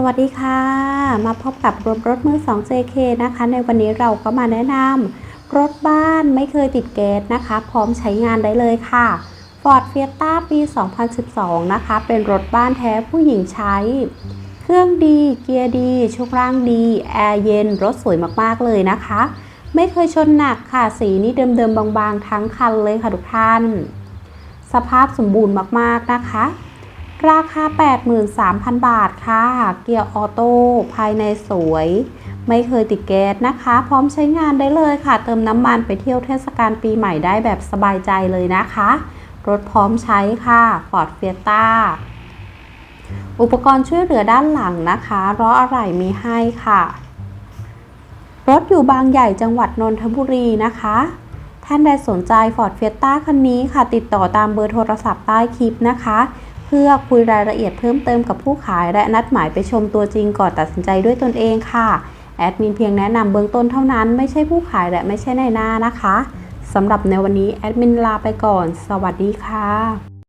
สวัสดีค่ะ มาพบกับรถรถมือ 2 JK นะคะ ในวันนี้เราก็มาแนะนำรถบ้านไม่เคยติดเกตนะคะ พร้อมใช้งานได้เลยค่ะ Ford Fiesta ปี 2012 นะคะ เป็นรถบ้านแท้ผู้หญิงใช้ เครื่องดี เกียร์ดีช่วงล่างดี แอร์เย็น รถสวยมาก ๆ เลยนะคะ ไม่เคยชนหนักค่ะ สีนี่เดิมๆบางๆ ทั้งคันเลยค่ะทุกท่าน สภาพสมบูรณ์มากๆนะคะ ราคา 83,000 บาทค่ะ เกียร์ออโต้ภายในสวย ไม่เคยติดแก๊สนะคะ พร้อมใช้งานได้เลยค่ะ เติมน้ำมันไปเที่ยวเทศกาลปีใหม่ได้แบบสบายใจเลยนะคะ รถพร้อมใช้ค่ะ Ford Fiesta อุปกรณ์ช่วยเหลือด้านหลังนะคะล้ออะไหล่มีให้ค่ะ รถอยู่บางใหญ่จังหวัดนนทบุรีนะคะ ท่านใดสนใจ Ford Fiesta คันนี้ค่ะ ติดต่อตามเบอร์โทรศัพท์ใต้คลิปนะคะ เพื่อคุยรายละเอียดเพิ่มเติมกับผู้ขาย และนัดหมายไปชมตัวจริงก่อนตัดสินใจด้วยตนเองค่ะแอดมินเพียงแนะนำเบื้องต้นเท่านั้นไม่ใช่ผู้ขายและไม่ใช่ในายหน้านะคะสำหรับในวันนี้แอดมินลาไปก่อน สวัสดีค่ะ